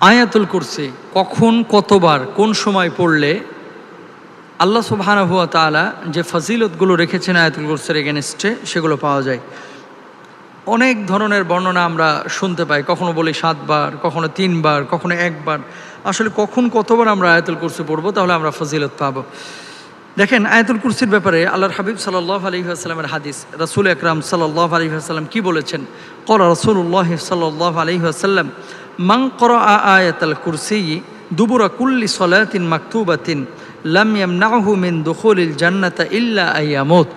আয়াতুল কুরসি, কখন, কতবার, কোন সময় পড়লে আল্লাহ সুবহানাহু ওয়া তাআলা যে ফজিলতগুলো রেখেছেন আয়াতুল কুরসির এগেনস্টে সেগুলো পাওয়া যায়। অনেক ধরনের বর্ণনা আমরা শুনতে পাই, কখনো বলি সাতবার, কখনো তিনবার, কখনো একবার। আসলে কখন, কতবার আমরা আয়াতুল কুরসি পড়ব, তাহলে আমরা ফজিলত পাবো। দেখেন, আয়াতুল কুরসির ব্যাপারে আল্লাহর হাবিব সাল্লাহ আলী আসসালামের হাদিস, রাসুল আকরাম সাল্লাহ আলী আসাল্লাম কি বলেছেন? কল রসুল্লাহ সাল্লাহ আলী আসাল্লাম মাং কর আয়াতাল কুরসি দুবুরা কুল্লি সলাতিন মাকতুবাতিন লাম ইয়ামনাহু মিন দুখুলিল জান্নাতা ইল্লা আইয়ামত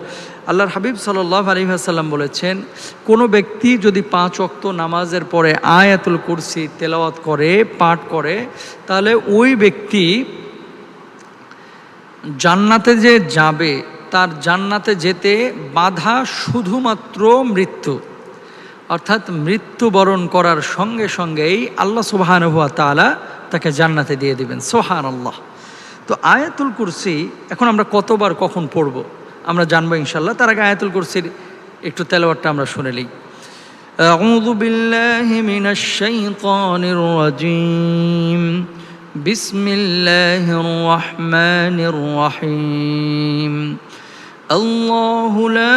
আল্লাহর হাবিব সাল্লাহ আলী আসাল্লাম বলেছেন, কোনো ব্যক্তি যদি পাঁচ অক্ত নামাজের পরে আয়াতুল কুরসি তেলাওয়াত করে, পাঠ করে, তাহলে ওই ব্যক্তি জান্নাতে যে যাবে, তার জান্নাতে যেতে বাধা শুধুমাত্র মৃত্যু। অর্থাৎ মৃত্যুবরণ করার সঙ্গে সঙ্গেই আল্লাহ সুবাহানুয়া তালা তাকে জান্নাতে দিয়ে দিবেন সোহান আল্লাহ তো আয়াতুল কুরসি এখন আমরা কতবার কখন পড়ব আমরা জানবো ইনশাল্লাহ তার আগে আয়াতুল কুরসির একটু তেলাওয়ারটা আমরা শুনে নিই أعوذ بالله من الشيطان الرجيم بسم الله الرحمن الرحيم الله لا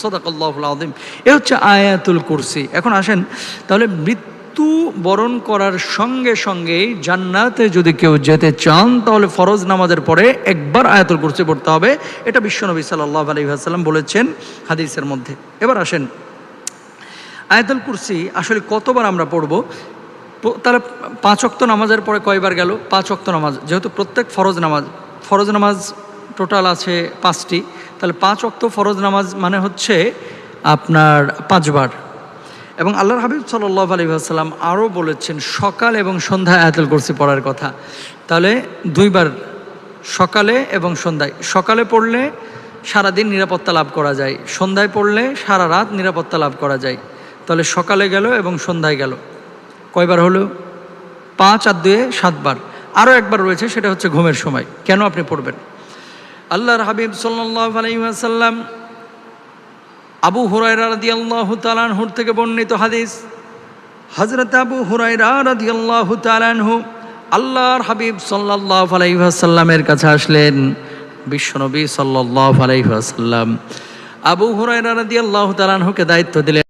সদাকল্লাহুল আদিম এ হচ্ছে আয়াতুল কুরসি। এখন আসেন, তাহলে মৃত্যু বরণ করার সঙ্গে সঙ্গেই জান্নাতে যদি কেউ যেতে চান, তাহলে ফরজ নামাজের পরে একবার আয়াতুল কুরসি পড়তে হবে। এটা বিশ্বনবী সাল্লাহ আলী আসাল্লাম বলেছেন হাদিসের মধ্যে। এবার আসেন, আয়াতুল কুরসি আসলে কতবার আমরা পড়ব? তাহলে পাঁচ অক্ত নামাজের পরে কয়বার গেল? পাঁচ অক্ত নামাজ, যেহেতু প্রত্যেক ফরজ নামাজ ফরজ নামাজ টোটাল আছে পাঁচটি। তাহলে পাঁচ অক্ত ফরজ নামাজ মানে হচ্ছে আপনার পাঁচবার। এবং আল্লাহর হাবিব সাল্লাহ আলী আসাল্লাম আরও বলেছেন, সকাল এবং সন্ধ্যায় আয়াতুল কুরসি পড়ার কথা। তাহলে দুইবার সকালে এবং সন্ধ্যায়। সকালে পড়লে সারাদিন নিরাপত্তা লাভ করা যায়। সন্ধ্যায় পড়লে সারা রাত নিরাপত্তা লাভ করা যায়। তাহলে সকালে গেল এবং সন্ধ্যায় গেল। কয়বার হলো? পাঁচ আর দুয়ে সাতবার। আরও একবার রয়েছে, সেটা হচ্ছে ঘুমের সময়। কেন আপনি পড়বেন? আল্লাহর হাবিব সাল্লাহ আলাইসাল্লাম আবু হুরায়রা রাদি আল্লাহ তালানহুর থেকে বর্ণিত হাদিস। হজরত আবু হুরায়রা রাদি আল্লাহ তালানহু আল্লাহর হাবিব সাল্লাহ আলাইসাল্লামের কাছে আসলেন বিশ্বনবী সাল্লাহ আলাইসাল্লাম আবু হুরায়রা রাদি আল্লাহ তালানহুকে দায়িত্ব দিলেন